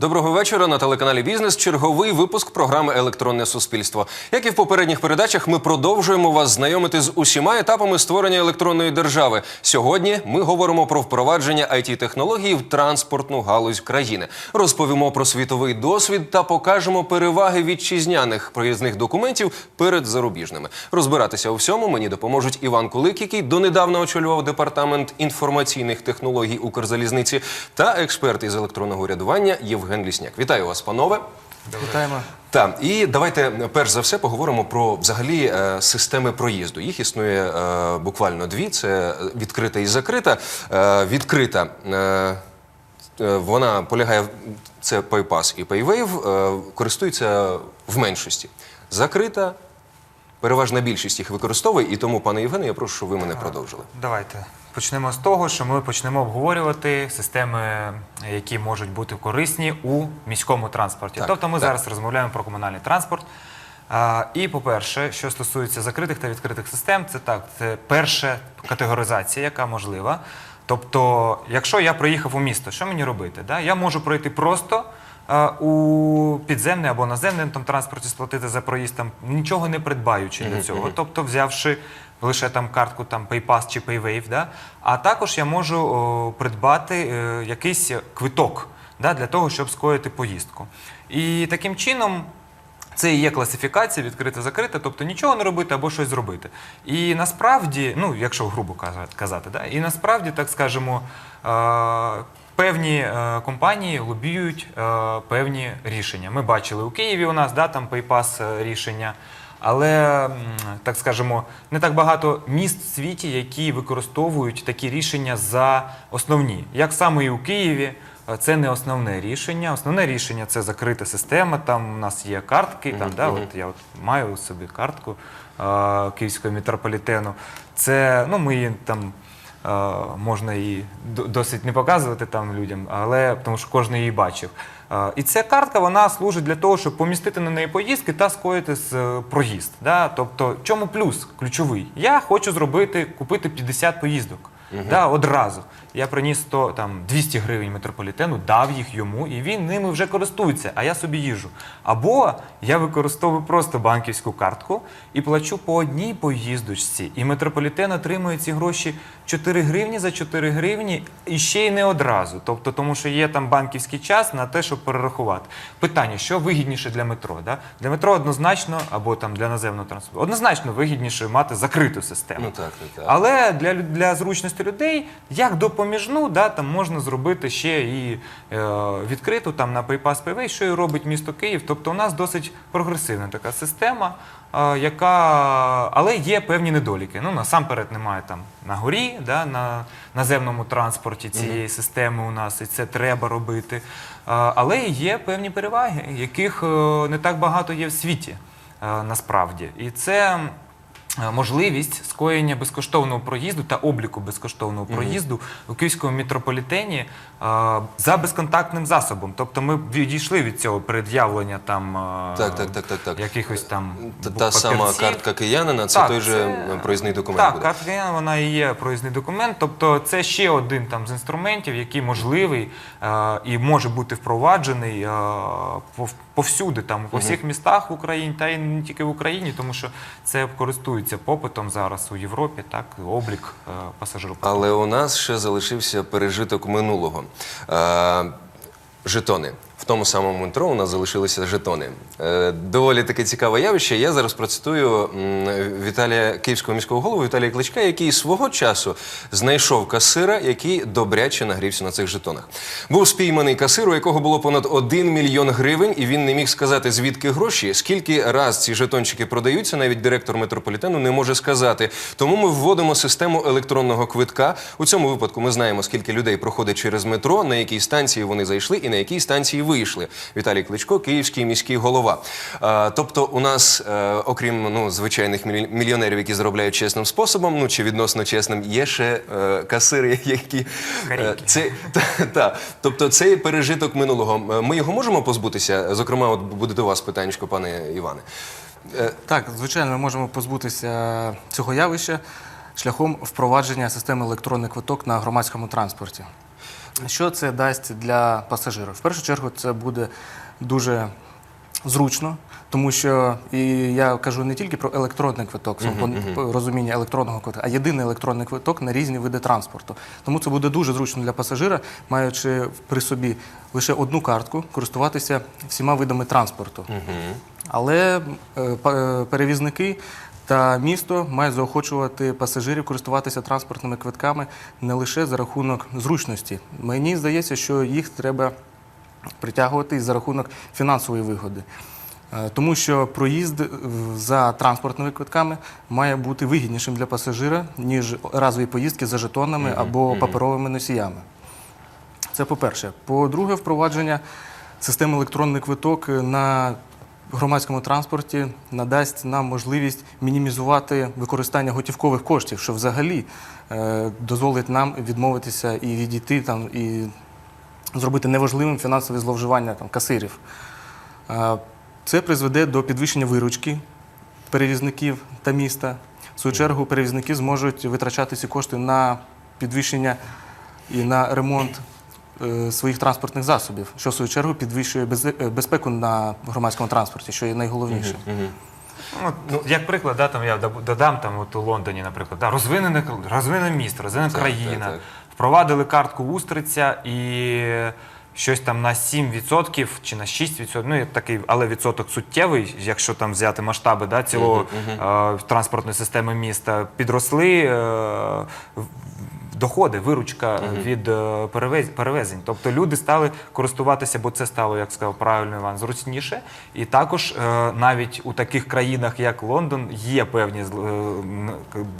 Доброго вечора на телеканалі Бізнес. Черговий випуск програми Електронне суспільство. Як і в попередніх передачах, ми продовжуємо вас знайомити з усіма етапами створення електронної держави. Сьогодні ми говоримо про впровадження it технологій в транспортну галузь країни. Розповімо про світовий досвід та покажемо переваги вітчизняних проїзних документів перед зарубіжними. Розбиратися у всьому мені допоможуть Іван Кулик, який донедавна очолював департамент інформаційних технологій Укрзалізниці, та експерт із електронного урядування Євген Лісняк. Вітаю вас, панове. Вітаємо. Так, і давайте перш за все поговоримо про взагалі е, системи проїзду. Їх існує е, буквально дві: це відкрита і закрита. Е, відкрита. Е, е, Вона полягає в- це PayPass і PayWave, е, користуються в меншості. Закрита, переважна більшість їх використовує, і тому, пане Євгене, я прошу, щоб ви мене продовжили. Давайте почнемо з того, що ми почнемо обговорювати системи, які можуть бути корисні у міському транспорті. Так, тобто ми так. зараз розмовляємо про комунальний транспорт. А, і, по-перше, що стосується закритих та відкритих систем, це так, це перша категоризація, яка можлива. Тобто, якщо я приїхав у місто, що мені робити? Да? Я можу пройти просто у підземний або наземний там, транспорті сплатити за проїзд, там, нічого не придбаючи для цього. Тобто, взявши лише там картку там, PayPass чи PayWave, да? а також я можу о, придбати е, якийсь квиток да, для того, щоб скоїти поїздку. І таким чином. Це і є класифікація відкрита-закрита, тобто нічого не робити або щось зробити. І насправді, ну якщо грубо казати, да, і насправді, так скажемо, е, певні е, компанії лобіюють е, певні рішення. Ми бачили у Києві у нас да, там PayPass рішення. Але, так скажемо, не так багато міст в світі, які використовують такі рішення за основні. Як саме і у Києві, е, це не основне рішення. Основне рішення це закрита система. Там у нас є картки. Там, да, от я от маю собі картку е, київського метрополітену. Це ну, ми її там. е, Можна її досить не показувати там людям, але тому що кожен її бачив. І ця картка вона служить для того, щоб помістити на неї поїздки та скоїти з е, проїзд. Да? Тобто, чому плюс ключовий? Я хочу зробити, купити 50 поїздок. Да, одразу. Я приніс 100, там, 200 гривень метрополітену, дав їх йому, і він ними вже користується, а я собі їжу. Або я використовую просто банківську картку і плачу по одній поїздочці. І метрополітен отримує ці гроші 4 гривні за 4 гривні і ще й не одразу. Тобто, тому що є там банківський час на те, щоб перерахувати. Питання, що вигідніше для метро? Да? Для метро однозначно, або там для наземного транспорту, однозначно вигідніше мати закриту систему. Ну так, так, так. Але для, для зручності людей, як допоміжну, да, там можна зробити ще і е, відкриту там на PayPass PayWay, що і робить місто Київ. Тобто у нас досить прогресивна така система, е, яка, але є певні недоліки. Ну, насамперед немає там на горі, да, на наземному транспорті цієї системи у нас, і це треба робити. Е, але є певні переваги, яких е, не так багато є в світі е, насправді. І це. Е, можливість скоєння безкоштовного проїзду та обліку безкоштовного проїзду у київському метрополітені е, за безконтактним засобом. Тобто ми відійшли від цього пред'явлення там е, Так, так, так, так, так. якихось там Та, та сама картка киянина це Так, той же проїзний документ Так, буде. картка Киянина, вона і є проїзний документ. Тобто це ще один там з інструментів, який можливий і може бути впроваджений пов- повсюди, там по всіх містах в Україні, та й не тільки в Україні, тому що це користується попитом зараз у Європі, так облік е, пасажирів. Але у нас ще залишився пережиток минулого. Е, жетони. В тому самому метро у нас залишилися жетони. Е, доволі таке цікаве явище. Я зараз процитую Віталія Київського міського голову Віталія Кличка, який свого часу знайшов касира, який добряче нагрівся на цих жетонах. Був спійманий касир, у якого було понад 1 мільйон гривень, і він не міг сказати, звідки гроші, скільки раз ці жетончики продаються, навіть директор метрополітену не може сказати. Тому ми вводимо систему електронного квитка. У цьому випадку ми знаємо, скільки людей проходить через метро, на якій станції вони зайшли і на якій станції вийшли. Віталій Кличко, київський міський голова. А, тобто, у нас, е, окрім ну, звичайних мільйонерів, які заробляють чесним способом, ну чи відносно чесним, є ще е, касири, які е, це та, та. тобто цей пережиток минулого. Е, Ми його можемо позбутися. Зокрема, от буде до вас питання, пане Іване. Е, Так, звичайно, ми можемо позбутися цього явища шляхом впровадження системи електронний квиток на громадському транспорті. Що це дасть для пасажирів? В першу чергу це буде дуже зручно, тому що і я кажу не тільки про електронний квиток, uh розуміння електронного квитка, а єдиний електронний квиток на різні види транспорту. Тому це буде дуже зручно для пасажира, маючи при собі лише одну картку, користуватися всіма видами транспорту. Але е, е, перевізники та місто мають заохочувати пасажирів користуватися транспортними квитками не лише за рахунок зручності. Мені здається, що їх треба притягувати і за рахунок фінансової вигоди. Е, Тому що проїзд за транспортними квитками має бути вигіднішим для пасажира, ніж разові поїздки за жетонами або паперовими носіями. Це по-перше. По-друге, впровадження системи електронний квиток на громадському транспорті надасть нам можливість мінімізувати використання готівкових коштів, що взагалі е, дозволить нам відмовитися і відійти там і зробити неважливим фінансове зловживання там, касирів. Е, Це призведе до підвищення виручки перевізників та міста. В свою чергу перевізники зможуть витрачати ці кошти на підвищення і на ремонт своїх транспортних засобів, що в свою чергу підвищує е, безпеку на громадському транспорті, що є найголовніше. Ну, як приклад, да, там я додам там, от у Лондоні, наприклад, да, розвинене, розвинене місто, розвинена країна. так, так. Впровадили картку Устриця і щось там на 7% чи на 6%, ну, такий, але відсоток суттєвий, якщо там взяти масштаби да, цілого е, транспортної системи міста, підросли е, доходи, виручка від е, перевез- перевезень. Тобто люди стали користуватися, бо це стало, як сказав правильно Іван, зручніше. І також е, навіть у таких країнах, як Лондон, є певні е,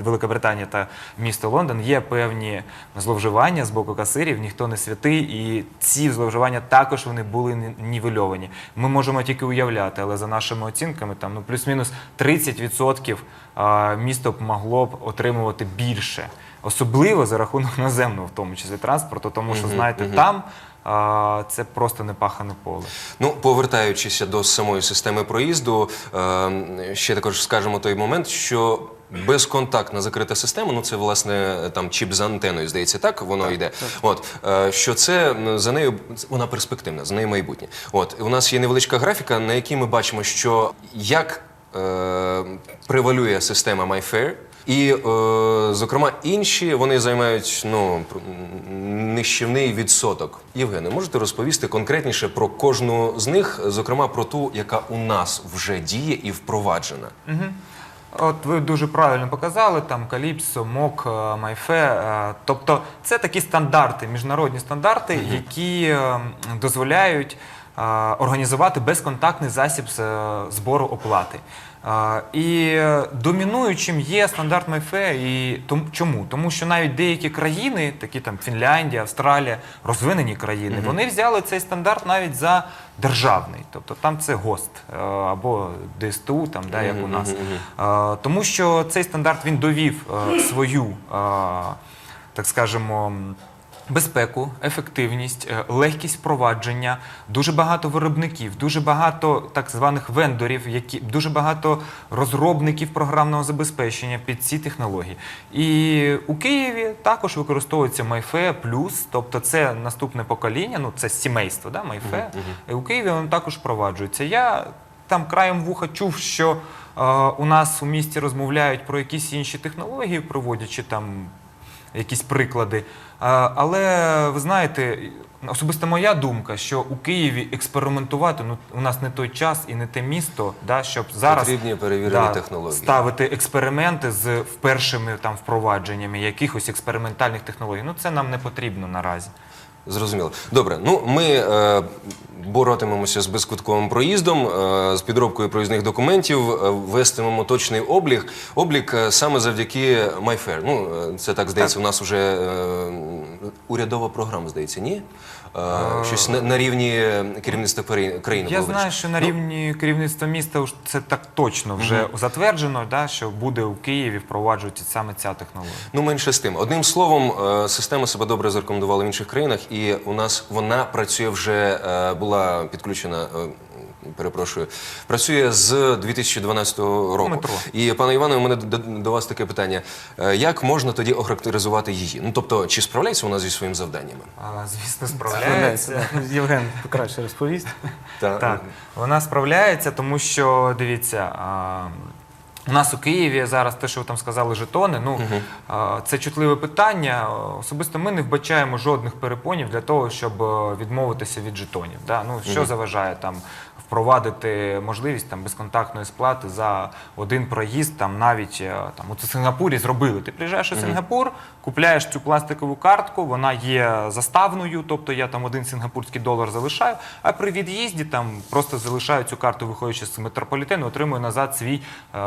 Великобританія та місто Лондон, є певні зловживання з боку касирів, ніхто не святий, і ці зловживання також вони були ні- нівельовані. Ми можемо тільки уявляти, але за нашими оцінками, там ну плюс-мінус 30% місто б могло б отримувати більше. Особливо за рахунок наземного, в тому числі транспорту, тому що, знаєте, там це просто непахане поле. Ну, повертаючись до самої системи проїзду, е, ще також скажемо той момент, що безконтактна закрита система, ну це власне там чіп за антеною, здається, так воно йде. От е, що це за нею вона перспективна, за нею майбутнє. От у нас є невеличка графіка, на якій ми бачимо, що як е, превалює система MyFair, і, е, зокрема, інші вони займають ну, нищівний відсоток. Євгене, можете розповісти конкретніше про кожну з них, зокрема про ту, яка у нас вже діє і впроваджена? От ви дуже правильно показали, там Каліпсо, МОК, е, Майфе. е, Тобто це такі стандарти, міжнародні стандарти, які е, дозволяють організувати безконтактний засіб е, збору оплати. І домінуючим є стандарт Майфе. І чому? Тому що навіть деякі країни, такі там Фінляндія, Австралія, розвинені країни, вони взяли цей стандарт навіть за державний. Тобто там це ГОСТ е, або ДСТУ, там, да, як у нас. Тому що цей стандарт він довів е, свою, так скажемо. Безпеку, ефективність, е, легкість впровадження, дуже багато виробників, дуже багато так званих вендорів, які дуже багато розробників програмного забезпечення під ці технології. І у Києві також використовується MyFe Plus, тобто це наступне покоління, ну це сімейство, да, MyFe. І У Києві воно також впроваджується. Я там краєм вуха чув, що е, у нас у місті розмовляють про якісь інші технології, проводячи там якісь приклади. Але ви знаєте, особисто моя думка, що у Києві експериментувати ну у нас не той час і не те місто, да, щоб зараз Потрібні перевірені технології. ставити експерименти з першими там впровадженнями якихось експериментальних технологій. Ну це нам не потрібно наразі. Зрозуміло. Добре, ну ми е, боротимемося з безквитковим проїздом, е, з підробкою проїзних документів, е, вестимемо точний облік. Облік е, саме завдяки MyFair. Ну, е, це так здається, у нас вже е, урядова програма, здається, ні? Е, щось на, на рівні керівництва країни країни. Я було знаю, вирішено. що на рівні керівництва міста уж це так точно вже затверджено, да, що буде у Києві впроваджувати саме ця технологія. Ну, менше з тим. Одним словом, е, система себе добре зарекомендувала в інших країнах, і у нас вона працює вже е, була підключена. е, перепрошую, працює з 2012 року. Метро. І пане Іване, у мене до, до вас таке питання: Е, як можна тоді охарактеризувати її? Ну тобто, чи справляється вона зі своїми завданнями? А, Звісно, справляється. Євген краще розповість. Так, вона справляється, тому що дивіться. А, у нас у Києві зараз те, що ви там сказали, жетони. Ну угу. це чутливе питання. Особисто ми не вбачаємо жодних перепонів для того, щоб е, відмовитися від жетонів. Да? Ну що заважає там впровадити можливість там безконтактної сплати за один проїзд, там навіть е, там у Сингапурі зробили. Ти приїжджаєш у Сингапур, купляєш цю пластикову картку, вона є заставною, тобто я там один сингапурський долар залишаю, а при від'їзді там просто залишаю цю карту, виходячи з метрополітену, отримую назад свій е,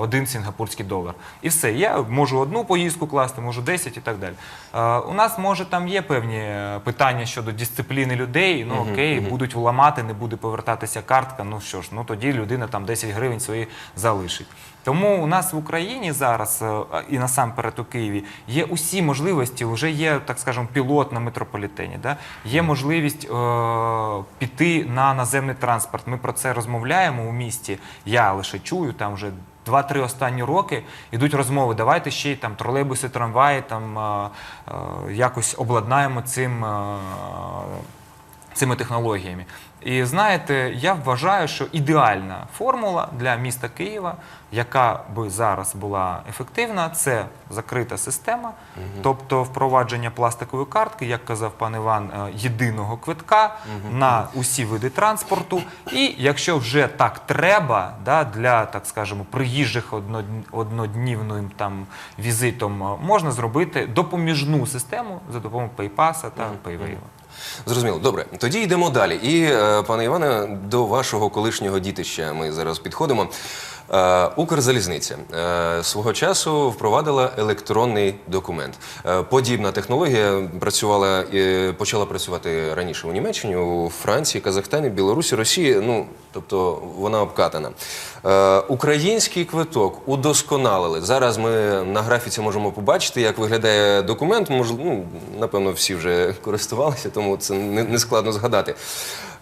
один сингапурський долар. І все. Я можу одну поїздку класти, можу 10 і так далі. Е, у нас може там є певні е, питання щодо дисципліни людей. Ну окей, будуть вламати, не буде повертатися картка. Ну що ж, ну тоді людина там 10 гривень свої залишить. Тому у нас в Україні зараз е, і насамперед у Києві є усі можливості. Вже є, так скажемо, пілот на метрополітені. Да? Є можливість е, піти на наземний транспорт. Ми про це розмовляємо у місті. Я лише чую там вже. Два-три останні роки йдуть розмови. Давайте ще й там тролейбуси, трамваї там е, е, якось обладнаємо цим. Е, цими технологіями. І знаєте, я вважаю, що ідеальна формула для міста Києва, яка би зараз була ефективна, це закрита система, тобто впровадження пластикової картки, як казав пан Іван, е, єдиного квитка на усі види транспорту. І якщо вже так треба, да, для так скажемо приїжджих однод- одноднівним там візитом, е, можна зробити допоміжну систему за допомогою PayPass та PayWave. Зрозуміло. Добре, тоді йдемо далі. І, е, пане Іване, до вашого колишнього дітища ми зараз підходимо. Е, Укрзалізниця е, свого часу впровадила електронний документ. Е, Подібна технологія працювала і почала працювати раніше у Німеччині, у Франції, Казахстані, Білорусі, Росії. Ну тобто вона обкатана. Український квиток удосконалили. Зараз ми на графіці можемо побачити, як виглядає документ. Можливо, ну, напевно, всі вже користувалися, тому це не складно згадати.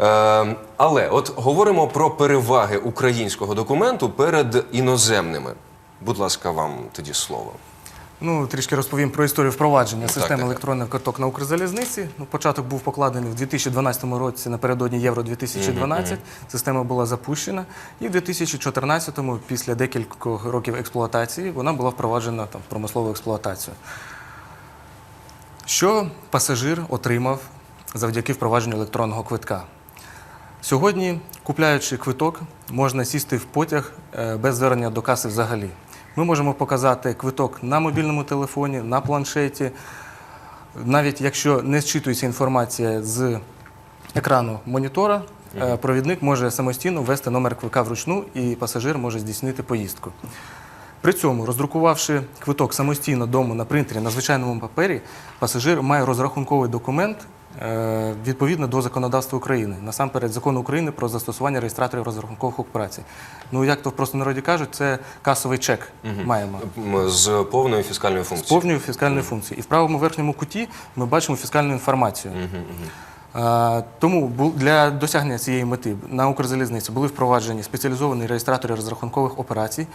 Е, але от говоримо про переваги українського документу перед іноземними. Будь ласка, вам тоді слово. Ну, трішки розповім про історію впровадження так, системи так. електронних карток на Укрзалізниці. Ну, початок був покладений в 2012 році напередодні Євро 2012. Система була запущена. І в 2014-му, після декількох років експлуатації, вона була впроваджена там, в промислову експлуатацію. Що пасажир отримав завдяки впровадженню електронного квитка? Сьогодні, купляючи квиток, можна сісти в потяг е, без звернення до каси взагалі. Ми можемо показати квиток на мобільному телефоні, на планшеті. Навіть якщо не зчитується інформація з екрану монітора, е, провідник може самостійно ввести номер квитка вручну і пасажир може здійснити поїздку. При цьому, роздрукувавши квиток самостійно дому на принтері на звичайному папері, пасажир має розрахунковий документ відповідно до законодавства України, насамперед закону України про застосування реєстраторів розрахункових операцій. Ну як то в простонароді кажуть, це касовий чек маємо. З повною фіскальною функцією. З повною фіскальною функцією. І в правому верхньому куті ми бачимо фіскальну інформацію. А, Тому для досягнення цієї мети на Укрзалізниці були впроваджені спеціалізовані реєстратори розрахункових операцій,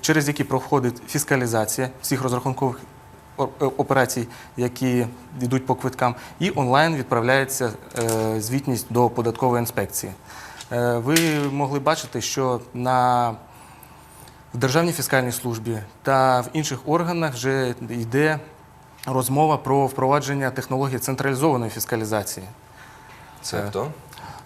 через які проходить фіскалізація всіх розрахункових е, операцій, які йдуть по квиткам, і онлайн відправляється е, звітність до податкової інспекції. Е, Ви могли бачити, що на в Державній фіскальній службі та в інших органах вже йде розмова про впровадження технології централізованої фіскалізації. Це Е, хто?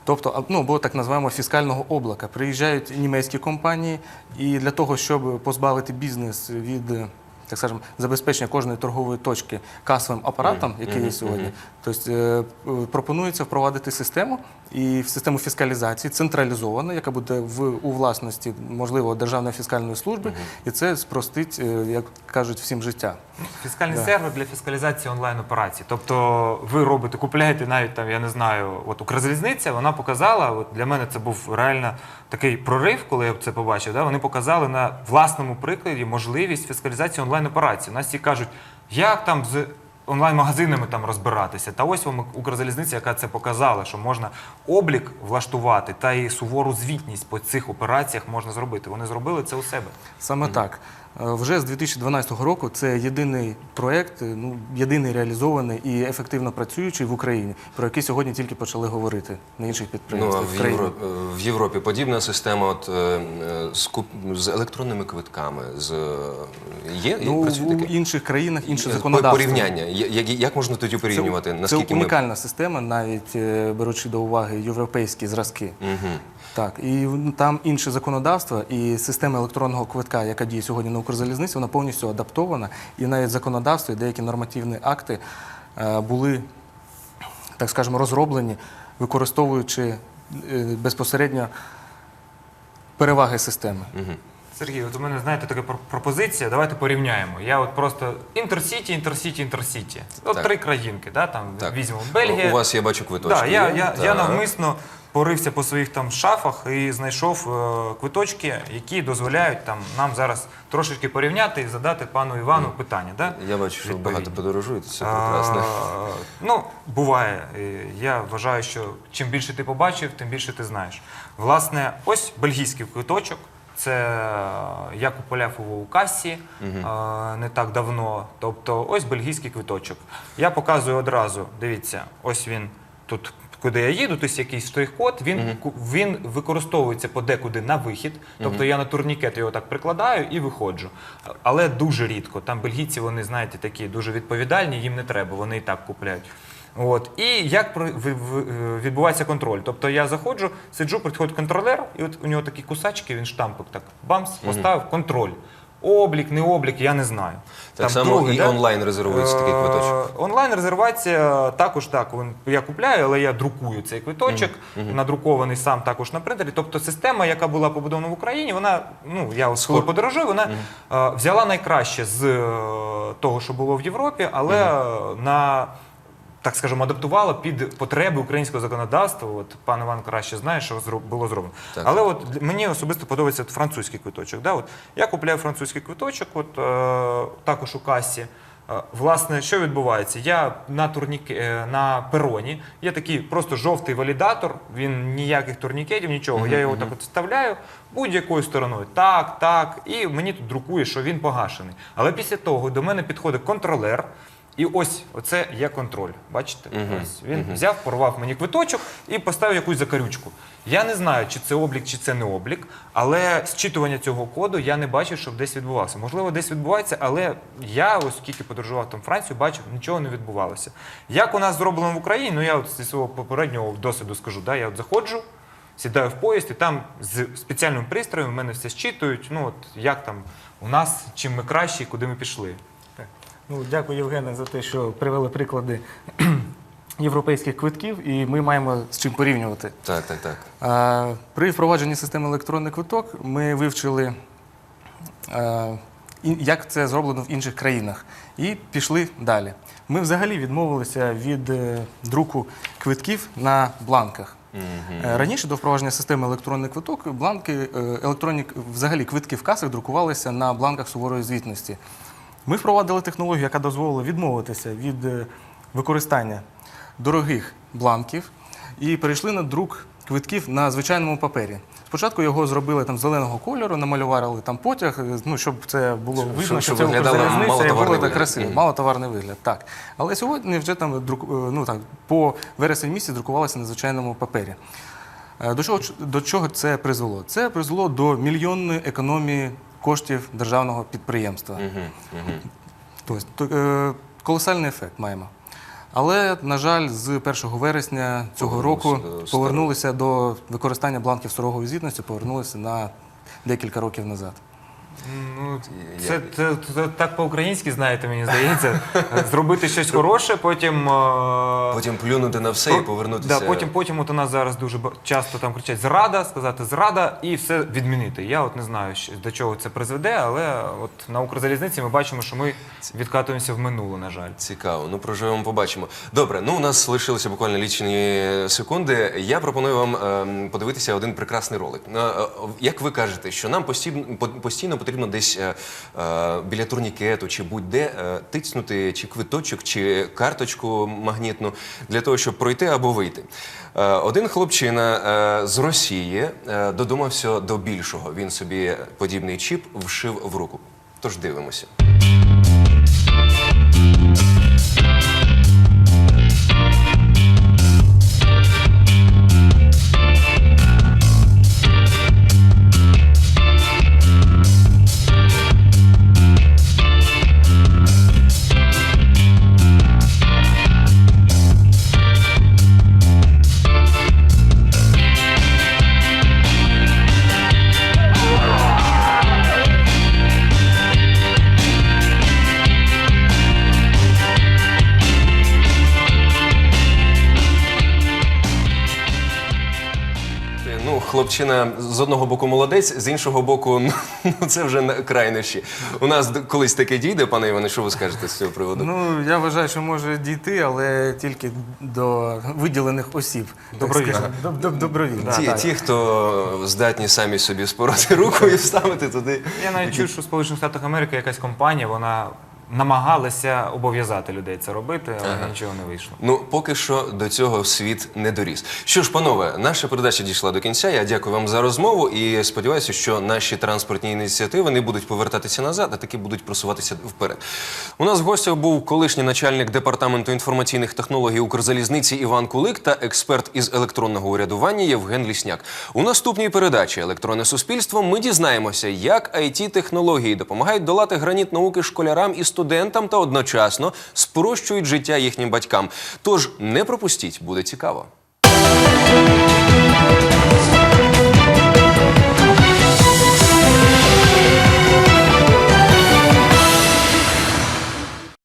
Тобто, а, ну, або так називаємо фіскального облака. Приїжджають німецькі компанії, і для того, щоб позбавити бізнес від е, так скажемо, забезпечення кожної торгової точки касовим апаратом, який є сьогодні, тобто, е, е, пропонується впровадити систему і в систему фіскалізації централізовану, яка буде в у власності можливо державної фіскальної служби, і це спростить, е, як кажуть, всім життя. Фіскальний Да. сервер для фіскалізації онлайн-операцій. Тобто ви робите, купляєте навіть там, я не знаю, от Укрзалізниця, вона показала, от для мене це був реально такий прорив, коли я це побачив. Да? Вони показали на власному прикладі можливість фіскалізації онлайн-операцій. У нас всі кажуть, як там з онлайн-магазинами там розбиратися. Та ось вам Укрзалізниця, яка це показала, що можна облік влаштувати та і сувору звітність по цих операціях можна зробити. Вони зробили це у себе. Саме так. Е, Вже з 2012 року це єдиний проєкт, е, ну, єдиний реалізований і ефективно працюючий в Україні, про який сьогодні тільки почали говорити на інших Ну, підприємствах. а в. Євро... в Європі подібна система от, е, е, з, куп... з електронними квитками. З... Є? Ну, Працює в інших країнах інше законодавство. Порівняння. Як, як можна тоді порівнювати? Це, Наскільки це унікальна система, навіть беручи до уваги європейські зразки. Угу. Так, і ну, там інше законодавство, і система електронного квитка, яка діє сьогодні на Укрзалізниці, вона повністю адаптована. І навіть законодавство і деякі нормативні акти е, були, так скажемо, розроблені, використовуючи е, безпосередньо переваги системи. Сергій, от у мене знаєте така пропозиція. Давайте порівняємо. Я от просто інтерсіті, інтерсіті, інтерсіті. От Так. три країнки, да, там Так. візьмемо Бельгія. У вас я бачу квиточки. Да, я, є? я, я Так. навмисно порився по своїх там шафах і знайшов е, квиточки, які дозволяють там нам зараз трошечки порівняти і задати пану Івану питання. Да? Я бачу, що ви Відповідні. багато подорожуєте, це А, прекрасно. Ну, буває. Е, Я вважаю, що чим більше ти побачив, тим більше ти знаєш. Власне, ось бельгійський квиточок. Це е, я купував його у касі е, не так давно. Тобто, ось бельгійський квиточок. Я показую одразу. Дивіться, ось він тут. Куди я їду, тобто якийсь штрих-код, він, ку- він використовується подекуди на вихід. Тобто я на турнікет його так прикладаю і виходжу. Але дуже рідко. Там бельгійці, вони, знаєте, такі дуже відповідальні, їм не треба, вони і так купляють. От. І як при- ви- ви- е, відбувається контроль? Тобто я заходжу, сиджу, приходить контролер, і от у нього такі кусачки, він штампик так бамс, поставив контроль. Облік, не облік, я не знаю. Так Там само другий, і да? онлайн резервується такий Е, квиточок. Онлайн резервація також так. Я купляю, але я друкую цей квиточок, надрукований сам також на принтері. Тобто система, яка була побудована в Україні, вона, ну я от коли подорожую, вона е, взяла найкраще з е, того, що було в Європі, але е, на. Так скажемо, адаптувала під потреби українського законодавства. От пан Іван краще знає, що зро- було зроблено. Так. Але от для- мені особисто подобається от французький квиточок. Да? От я купляю французький квиточок, от, е, також у касі. Е, Власне, що відбувається? Я на турнік... е, на пероні є такий просто жовтий валідатор, він ніяких турнікетів, нічого. Я його так от вставляю будь-якою стороною. Так, так. І мені тут друкує, що він погашений. Але після того до мене підходить контролер. І ось оце є контроль. Бачите? Ось він взяв, порвав мені квиточок і поставив якусь закарючку. Я не знаю, чи це облік, чи це не облік, але зчитування цього коду я не бачив, щоб десь відбувалося. Можливо, десь відбувається, але я, ось скільки подорожував там Францію, бачив, нічого не відбувалося. Як у нас зроблено в Україні, ну я от зі свого попереднього досвіду скажу, да, я от заходжу. Сідаю в поїзд, і там з спеціальним пристроєм в мене все щитують. Ну от як там у нас, чим ми кращі, куди ми пішли. Ну, дякую, Євгене, за те, що привели приклади Європейських квитків, і ми маємо з чим порівнювати. Так, так, так. Е, При впровадженні системи електронний квиток ми вивчили, і- як це зроблено в інших країнах, і пішли далі. Ми взагалі відмовилися від е, друку квитків на бланках. Е, Раніше до впровадження системи електронний квиток бланки, е, електронні взагалі квитки в касах друкувалися на бланках суворої звітності. Ми впровадили технологію, яка дозволила відмовитися від е, використання дорогих бланків і перейшли на друк квитків на звичайному папері. Спочатку його зробили там зеленого кольору, намалювали там потяг, е, ну щоб це було видно, щоб що це виглядало Укрзалізниця, і було так красиво, малотоварний вигляд. Так. Але сьогодні вже там друк, е, ну так по вересень місяць друкувалося на звичайному папері. До чого, до чого це призвело? Це призвело до мільйонної економії коштів державного підприємства. Тобто, е, колосальний ефект маємо. Але, на жаль, з 1 вересня цього року повернулися до використання бланків сурової звітності, повернулися на декілька років назад. Ну, це, це, це так по-українськи, знаєте, мені здається. Зробити щось хороше, потім. е, Потім плюнути на все і повернутися. Да, потім, потім от у нас зараз дуже ба- часто там кричать зрада, сказати зрада і все відмінити. Я от не знаю, що- до чого це призведе, але от на Укрзалізниці ми бачимо, що ми відкатуємося в минуле, на жаль. Цікаво, ну проживемо, побачимо. Добре, ну у нас лишилися буквально лічені секунди. Я пропоную вам ем, подивитися один прекрасний ролик. Е, е, Як ви кажете, що нам постійно, постійно потрібно десь е, е, біля турнікету чи будь-де е, тицнути чи квиточок, чи карточку магнітну для того, щоб пройти або вийти. Е, один хлопчина е, з Росії е, додумався до більшого. Він собі подібний чіп вшив в руку. Тож дивимося. Хлопчина з одного боку молодець, з іншого боку, ну це вже на крайнощі. У нас д- колись таке дійде, пане Іване, що ви скажете з цього приводу? Ну, я вважаю, що може дійти, але тільки до виділених осіб. Добровільно. Добровільно. ті, ті, хто здатні самі собі спороти руку і вставити туди. Я навіть чув, що в Сполучених Штатах Америки якась компанія, вона намагалася обов'язати людей це робити, але нічого не вийшло. Ну, поки що до цього світ не доріс. Що ж, панове, наша передача дійшла до кінця. Я дякую вам за розмову і сподіваюся, що наші транспортні ініціативи не будуть повертатися назад, а таки будуть просуватися вперед. У нас в гостях був колишній начальник департаменту інформаційних технологій Укрзалізниці Іван Кулик та експерт із електронного урядування Євген Лісняк. У наступній передачі Електронне суспільство ми дізнаємося, як it технології допомагають долати граніт науки школярам і студентам та одночасно спрощують життя їхнім батькам. Тож не пропустіть, буде цікаво.